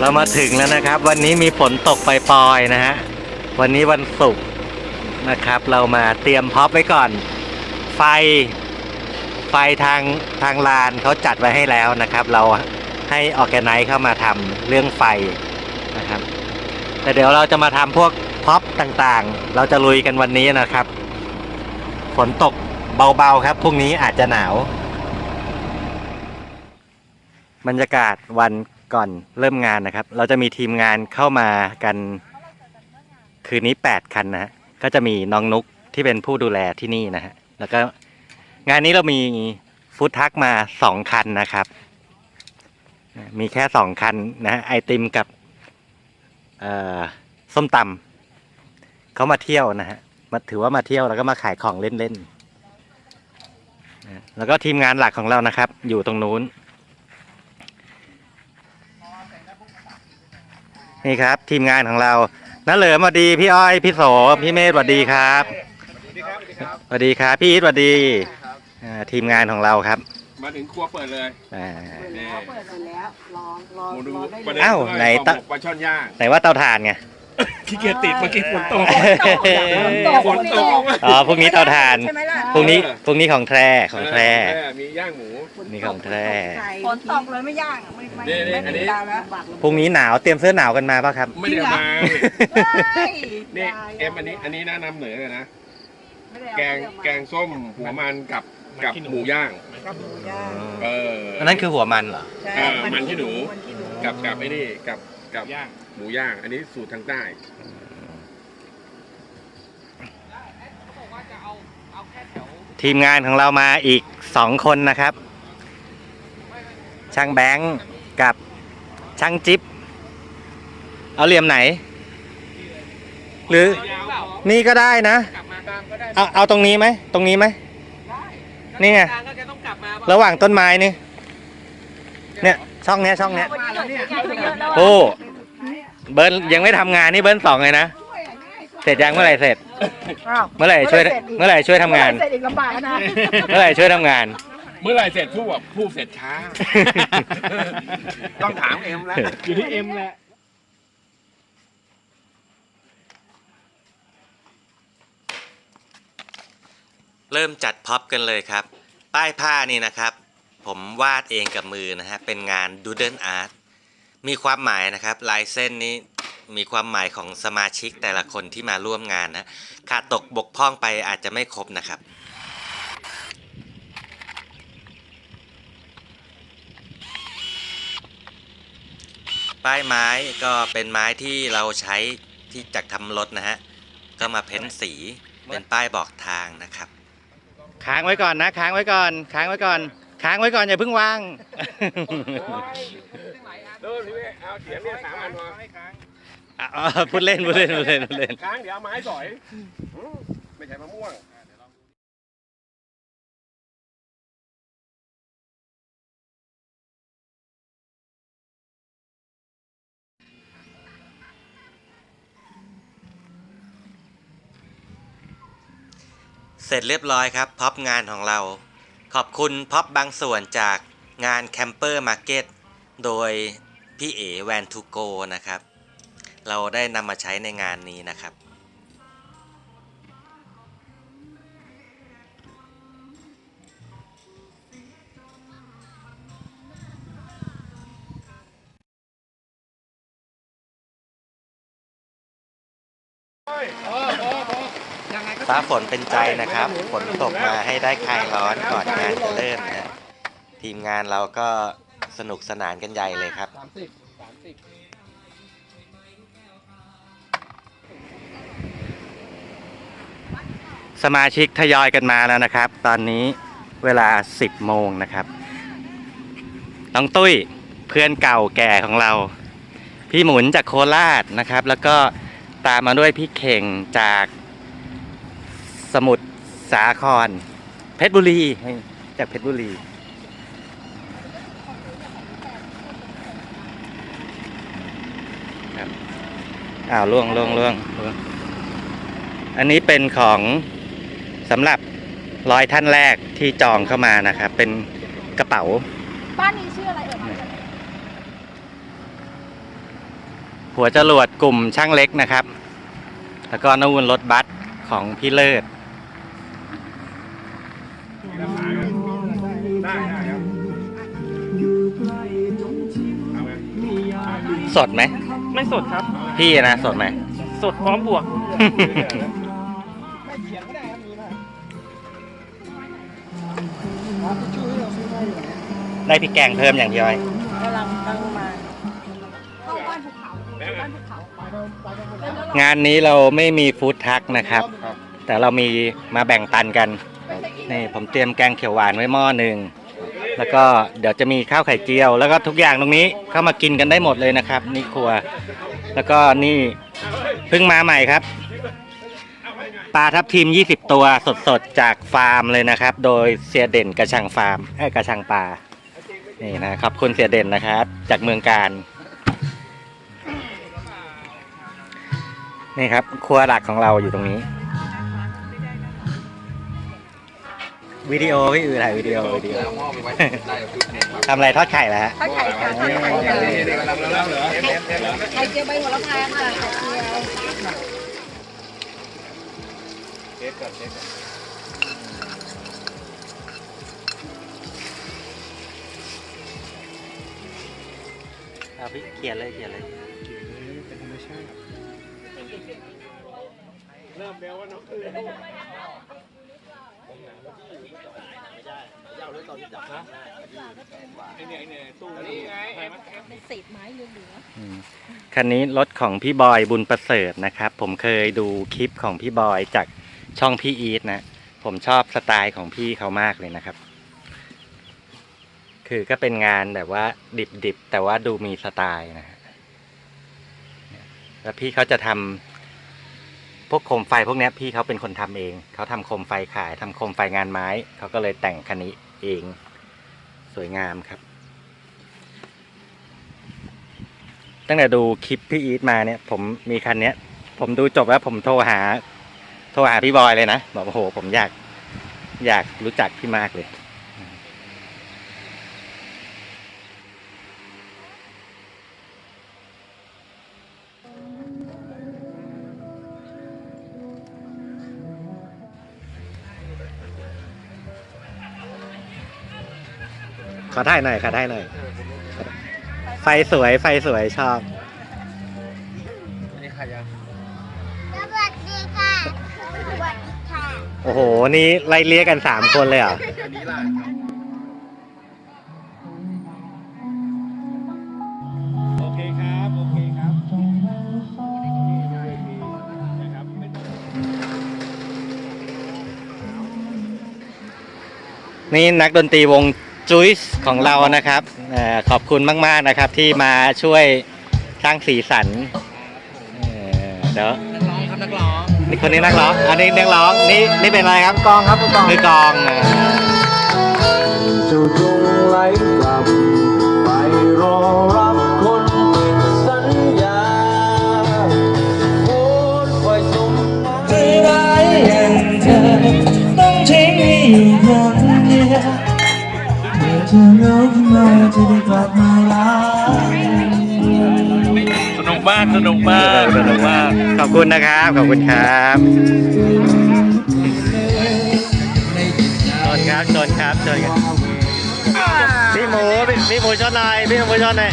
เรามาถึงแล้วนะครับ วันนี้มีฝนตกปล่อยๆนะฮะวันนี้วันศุกร์นะครับ เรามาเตรียมพร็อพไว้ก่อน ไฟ ไฟทางทางลานเขาจัดไว้ให้แล้วนะครับ เราให้ออแกไนซ์เข้ามาทำเรื่องไฟนะครับ แต่เดี๋ยวเราจะมาทำพวกพ็อปต่างๆ เราจะลุยกันวันนี้นะครับ ฝนตกเบาๆครับพรุ่งนี้อาจจะหนาว บรรยากาศวัน ก่อนเริ่มงานนะครับ เราจะมีทีมงานเข้ามากัน คืนนี้ 8 คันนะฮะก็จะมีน้องนุกที่เป็นผู้ดูแลที่นี่นะฮะแล้วก็งานนี้เรามีฟู้ดทักมา2คันนะครับ มีแค่2คันนะไอติมกับส้มตำเขามาเที่ยวนะฮะมาถือว่ามาเที่ยวแล้วก็มาขายของเล่นๆแล้วก็ทีมงานหลักของเรานะครับ อยู่ตรงนู้น นี่ครับ ทีมงานของเราน้าเหลิมสวัสดีพี่อ้อยพี่โสพี่เมธสวัสดีครับสวัสดีครับพี่อีทสวัสดีอ่าทีมงานของเราครับมาถึงครัวเปิดเลยอ่านี่เขาเปิดเสร็จแล้วรอรอหมูดูรอได้ประเลเด็ยอ้าวไหนตะตะ ปลาช่อนย่าง ไหนว่าเตาถ่านไง ขี้เกียจติดเมื่อกี้ฝนตกฝนตก ฝนตก อ๋อพรุ่งนี้เตาถ่าน ใช่ไหมล่ะพรุ่งนี้พรุ่งนี้ของแท้ของแท้เออมีย่างหมู นี่ของแท้ฝนตกเลยไม่ย่างไม่ไม่นี่นี่ไม่อันนี้ ติดตามแล้วพรุ่งนี้หนาวเตรียมเสื้อหนาวกันมาป่ะครับ ไม่ได้เอามาเฮ้ยนี่ย่าเอ็มอันนี้อันนี้น่านำเหนือเลยนะไม่ได้เอาแกงไม่ได้เอามาแกงส้มหัวมันกับกับหมูย่าง กับหมูย่างเอออันนั้นคือหัวมันเหรอใช่เออมันขี้หนูมันขี้หนู กับกับไอ้นี่กับกับ หมูย่าง อันนี้สูตรทางใต้ ทีมงานของเรามาอีกสองคนนะครับ ช่างแบงค์กับช่างจิ๊บเอาเหลี่ยมไหน หรือนี่ก็ได้นะเอาเอาตรงนี้ไหมตรงนี้ไหมนี่ไงระหว่างต้นไม้นี่เนี่ยช่องเนี้ยช่องเนี้ย มาแล้วเนี่ย โอ้ เบิร์นยังไม่ทำงานนี่เบิร์นสองเลยนะ เสร็จยังเมื่อไหร่เสร็จ อ้าวเมื่อไหร่ช่วย เมื่อไหร่ช่วยทำงานเสร็จอีกลำบากนะ เมื่อไหร่ช่วยทำงาน เมื่อไหรเสร็จพูดแบบพูดเสร็จช้า ต้องถามเอ็มแล้ว อยู่ที่เอ็มแหละ เริ่มจัดพ็อปกันเลยครับ ป้ายผ้านี่นะครับ ผมวาดเองกับมือนะฮะ เป็นงานดูเดิลอาร์ต มีความหมายนะครับลายเส้นนี้มีความหมายของสมาชิกแต่ละคนที่มาร่วมงานนะขาดตกบกพร่องไปอาจจะไม่ครบนะครับป้ายไม้ก็เป็นไม้ที่เราใช้ที่จากทำรถนะฮะก็มาเพ้นสีเป็นป้ายบอกทางนะครับ ค้างไว้ก่อนนะ ค้างไว้ก่อน ค้างไว้ก่อน ค้างไว้ก่อนอย่าเพิ่งวางเริ่มนี่เอาเสียงเนี่ยสามอันพออะอ๋อพูดเล่นพูดเล่นพูดเล่นพูดเล่น ค้างเดี๋ยวเอาไม้สอยอืมไม่ใช่มะม่วงเสร็จเรียบร้อยครับพ็อปงานของเรา ขอบคุณพ็อปบางส่วนจากงานแคมเปอร์มาร์เก็ตโดยพี่เอแวนทูโกนะครับ เราได้นำมาใช้ในงานนี้นะครับ ฟ้าฝนเป็นใจนะครับ ฝนตกมาให้ได้คลายร้อนก่อนงานจะเริ่มนะฮะทีมงานเราก็สนุกสนานกันใหญ่เลยครับสมามสิบสมาชิกทยอยกันมาแล้วนะครับ ตอนนี้เวลา 10 โมงนะครับ น้องตุ้ยเพื่อนเก่าแก่ของเรา พี่หมุนจากโคราชนะครับ แล้วก็ตามมาด้วยพี่เข่งจาก สมุทรสาคร เพชรบุรีจากเพชรบุรีครับอ้าวล่วงล่วงล่วงล่วง อันนี้เป็นของสำหรับร้อยท่านแรกที่จองเข้ามานะครับเป็นกระเป๋า บ้านนี้ชื่ออะไรเอ่ยหัวจรวดกลุ่มช่างเล็กนะครับ แล้วก็นู่นรถบัสของพี่เลิศ สดไหม ไม่สดครับ พี่นะสดไหม สดพร้อมบวกได้พริกแกงเพิ่มอย่างพี่อ้อยกำลังตั้งมางานนี้เราไม่มีฟู้ดทักนะครับครับ แต่เรามีมาแบ่งปันกัน นี่ผมเตรียมแกงเขียวหวานไว้หม้อหนึ่ง แล้วก็เดี๋ยวจะมีข้าวไข่เจียว แล้วก็ทุกอย่างตรงนี้เข้ามากินกันได้หมดเลยนะครับ นี่ครัว แล้วก็นี่เพิ่งมาใหม่ครับปลาทับทิม 20 ตัวสดๆ จากฟาร์มเลยนะครับ โดยเสียเด่นกระชังฟาร์มเอ้กระชังปลานี่นะขอบคุณเสียเด่นนะครับ จากเมืองการนี่ครับครัวหลักของเราอยู่ตรงนี้ วิดีโอพี่อือถ่ายวิดีโอวิดีโอทำอะไรทอดไข่แล้วฮะ ถ้าไข่ค่ะไข่ไข่กำลังแล้วเหรอไข่เจียวใบโหระพาค่ะไข่เจียวเทสก่อนเทสก่อนเอาพี่เขียนเลยเขียนเลย เริ่มแปลว่าน้องคือ ไอเนี่ยไอเนี่ยตู้นี่ไงเศษไม้เหลือคันนี้รถของพี่บอยบุญประเสริฐนะครับ ผมเคยดูคลิปของพี่บอยจากช่องพี่อีทนะ ผมชอบสไตล์ของพี่เขามากเลยนะครับ คือก็เป็นงานแบบว่าดิบๆแต่ว่าดูมีสไตล์นะฮะแล้วพี่เขาจะทำ พวกโคมไฟพวกนี้พี่เขาเป็นคนทำเอง เขาทำโคมไฟขายทำโคมไฟงานไม้ เขาก็เลยแต่งคันนี้เอง สวยงามครับ ตั้งแต่ดูคลิปพี่อีทมาเนี่ย ผมมีคันเนี้ย ผมดูจบแล้วผมโทรหา โทรหาพี่บอยเลยนะ บอกโอ้โหผมอยาก อยากรู้จักพี่มากเลย อถ่ายหน่อยขอถ่ายหน่อย ไฟสวยไฟสวยชอบ อันนี้ใครยังสวัสดีค่ะสวัสดีค่ะโอ้โห นี่ไล่เลี้ยกันสามคนเลยเหรอ อันนี้ล่ะโอเคครับ โอเคครับนะครับไม่ต้องนี่นักดนตรีวง จุ๊ยส์ของเรานะครับเอ่อขอบคุณมากๆนะครับ ที่มาช่วยสร้างสีสันเอ่อเดี๋ยวนักร้องครับนักร้องนี่คนนี้นักร้องอันนี้นักร้องนี่นี่เป็นอะไรครับกองครับกองมือกองอะเจ้าจงไหลกลับไปรอ เมื่อเธอรู้ขึ้นมาจะได้กลับมารักสนุกมากสนุกมากสนุกมากขอบคุณนะครับ ขอบคุณครับชนครับชนครับชนครับพี่หมูพี่พี่หมูชนหน่อยพี่หมูชนหน่อย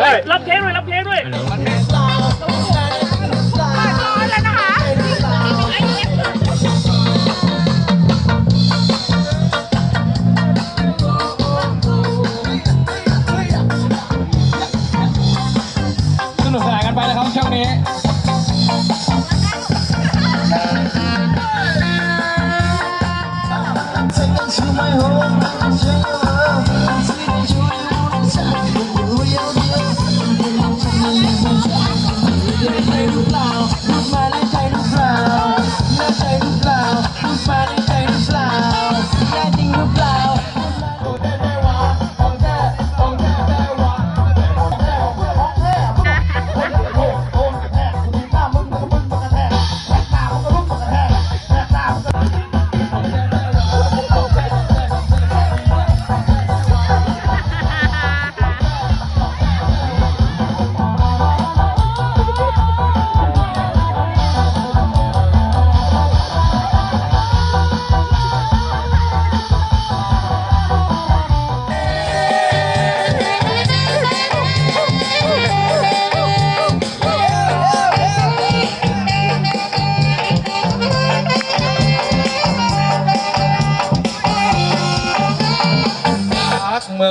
ด้วยรับเค้กด้วยรับ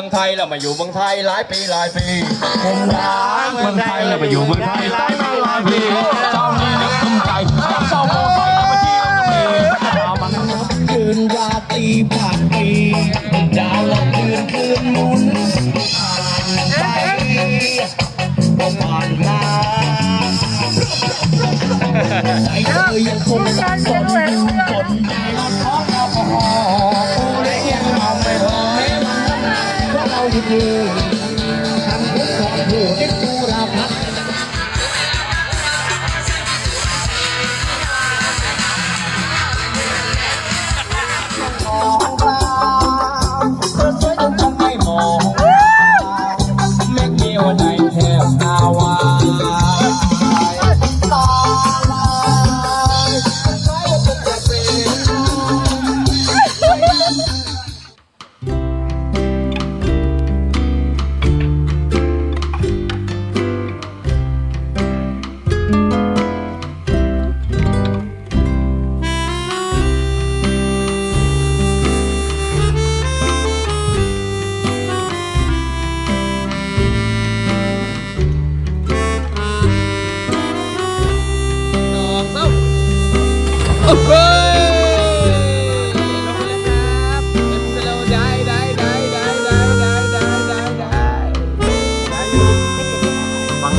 องไทยเรามาอยู่เมืองไทยหลายปีหลายปีผมรักเมืองไทยเรามาอยู่เมืองไทยหลายปีหลายปีเจ้านี่นึกคุ้มใจเจ้าโมไฟเรามาที่เรามีดาวมันคืนราตรีผ่านปีดาวละคืนคืนหมุนผ่านไปผ่านมาใจเธอยังคงสับสนอยู่จน ร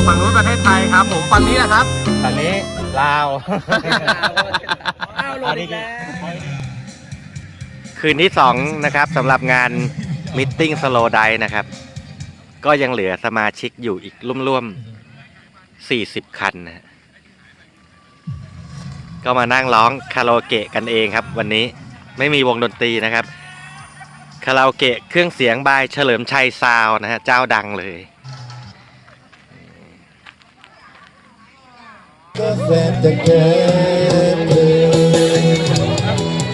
ฝั่งฝั่งนู้นประเทศไทยครับ ผมฝั่งนี้นะครับฝั่งนี้ลาวอันนี้คืนที่สองนะครับสำหรับงานมิทติ้งสโลไดนะครับ ก็ยังเหลือสมาชิกอยู่อีกร่วมๆ40 คันนะฮะก็มานั่งร้องคาราโอเกะกันเองครับ วันนี้ไม่มีวงดนตรีนะครับ คาราโอเกะเครื่องเสียงบายเฉลิมชัยซาวน์นะฮะเจ้าดังเลย ก็แสนจะเกินเลย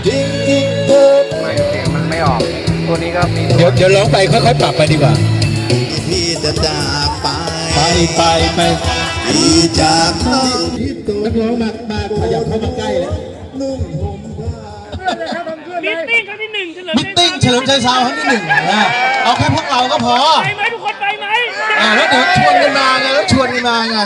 จริงจริงๆเธอไม่เสียงมันไม่ออก ตัวนี้ก็มีเดี๋ยวเดี๋ยวร้องไปค่อยๆปรับไปดีกว่าพี่จะจากไปไปไปไปพี่จากน้องนักร้องมามาขยับเข้ามาใกล้แล้วนุ่มผมมิตติ้งครั้งที่หนึ่งเฉลิมมิตติ้งเฉลิมชัยซาวครั้งที่หนึ่งนะเอาแค่พวกเราก็พอไปไหมทุกคนไปไหมอ่าแล้วเดี๋ยวชวนกันมาไงแล้วชวนกันมาไง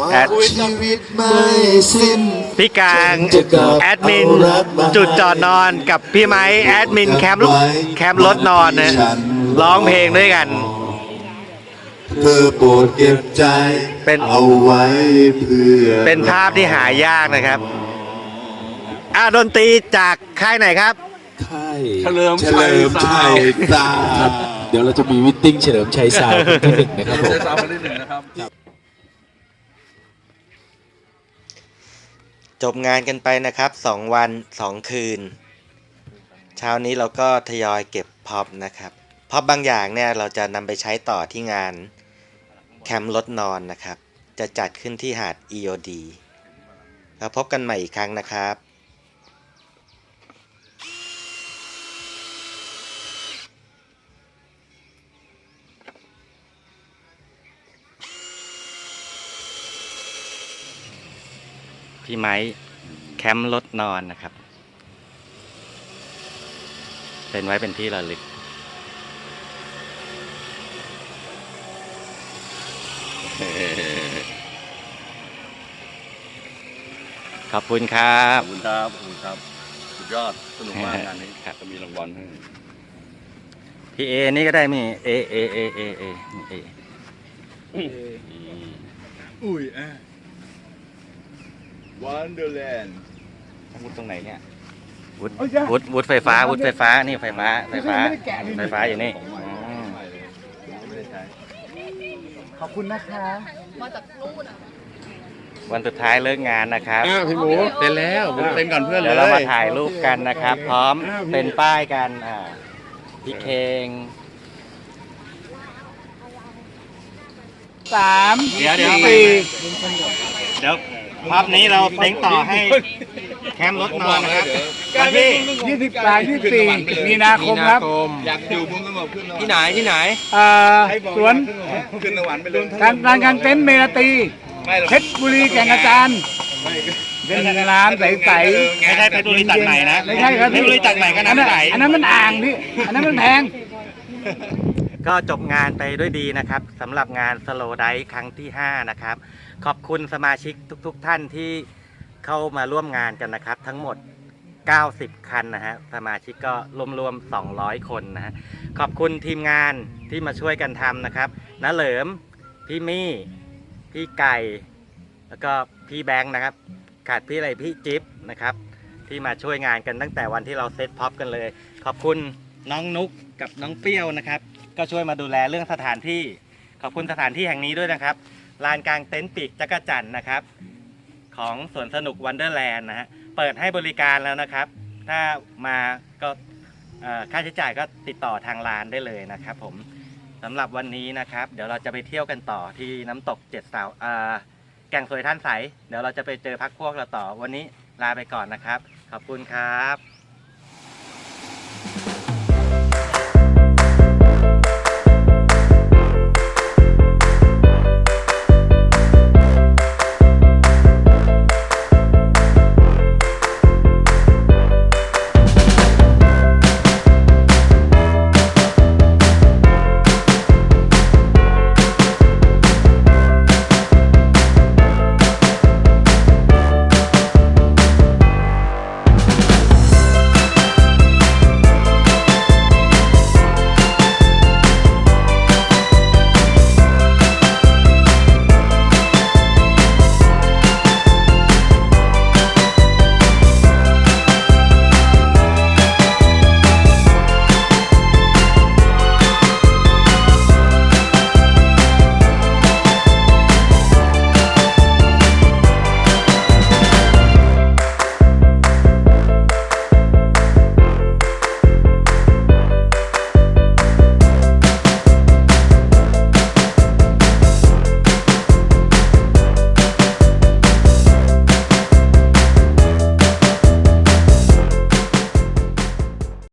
ว่าชีวิตไม่สิ้น พี่กลางจะกลับแอดมินเอารักมาจุดจอดนอนกับพี่ไม้แอดมินแคมป์แคมป์รถนอนนะร้องเพลงด้วยกัน เธอโปรดเก็บใจเป็นเอาไว้เพื่อเป็นภาพที่หายากนะครับอ่าดนตรีจากค่ายไหนครับค่ายเฉลิมเฉชัยลิมชัยซาวน์เดี๋ยวเราจะมีมิทติ้งเฉลิมชัยซาวน์ที่หนึ่งนะครับผมเจสาวคนที่หนึ่งนะครับ จบงานกันไปนะครับสองวันสองคืน เช้านี้เราก็ทยอยเก็บพ็อปนะครับพ็อปบางอย่างเนี่ยเราจะนำไปใช้ต่อที่งานแคมป์รถนอนนะครับ จะจัดขึ้นที่หาด EOD แล้วพบกันใหม่อีกครั้งนะครับ พี่ไม้แคมป์รถนอนนะครับ เป็นไว้เป็นที่ระลึกขอบคุณครับ ขอบคุณครับขอบคุณครับ สุดยอด สนุกมากงานนี้ครับจะมีรางวัลให้พี่เอนี่ก็ได้มีเอเอเอเอเอนี่เออุ้ยอะ วันเดอร์แลนด์วุฒตรงไหนเนี่ยวุฒวุฒวุฒไฟฟ้าวุฒไฟฟ้านี่ไฟฟ้าไฟฟ้าไฟฟ้าอยู่นี่อืมขอบคุณนะคะมาจากนู่นอะวันสุดท้ายเลิกงานนะครับอ้าวพี่หมูเต้นแล้วผมเต้นก่อนเพื่อนเลยเดี๋ยวเรามาถ่ายรูปกันนะครับ พร้อมเป็นป้ายกันอ่าพี่เคงสามเดี๋ยวเดี๋ยวสี่เดี๋ยว ภาพนี้เราเต็งต่อให้แคมป์รถนอนนะครับวันที่ยี่สิบสามยี่สิบสี่มีนาคมครับอยากอยู่มุมกันหมดขึ้นที่ไหนที่ไหนเอ่อสวนขึ้นรางวัลไปเลยการร้านกลางเต็นท์เมลาตีเพชรบุรีแก่งกระจานเป็นร้านใสไม่ใช่ไปดูรีตัดใหม่นะๆไม่ใช่ครับไปดูรีตัดใหม่ก็อันนั้นน้ำใสอันนั้นมันอ่างพี่อันนั้นมันแพง ก็จบงานไปด้วยดีนะครับสำหรับงานสโลไดครั้งที่ 5 นะครับ ขอบคุณสมาชิกทุกๆทท่านที่เข้ามาร่วมงานกันนะครับ ทั้งหมด 90 คันนะฮะสมาชิกก็รวมๆ 200 คนนะฮะขอบคุณทีมงานที่มาช่วยกันทำนะครับน้าเหลิม พี่มี่ พี่ไก่ แล้วก็พี่แบงค์นะครับ ขาดพี่อะไรพี่จิ๊บนะครับ ที่มาช่วยงานกันตั้งแต่วันที่เราเซตพ็อปกันเลย ขอบคุณ น้องนุกกับน้องเปรี้ยวนะครับ ก็ช่วยมาดูแลเรื่องสถานที่ ขอบคุณสถานที่แห่งนี้ด้วยนะครับลานกลางเต็นท์ปีกจักรจันทร์นะครับ ของสวนสนุกวันเดอร์แลนด์นะฮะเปิดให้บริการแล้วนะครับ ถ้ามาก็ค่าใช้จ่ายก็ติดต่อทางร้านได้เลยนะครับ ผมสำหรับวันนี้นะครับ เดี๋ยวเราจะไปเที่ยวกันต่อที่น้ำตกเจ็ดสาวแก่งสวยท่านใส เดี๋ยวเราจะไปเจอพักพวกเราต่อวันนี้ลาไปก่อนนะครับ ขอบคุณครับ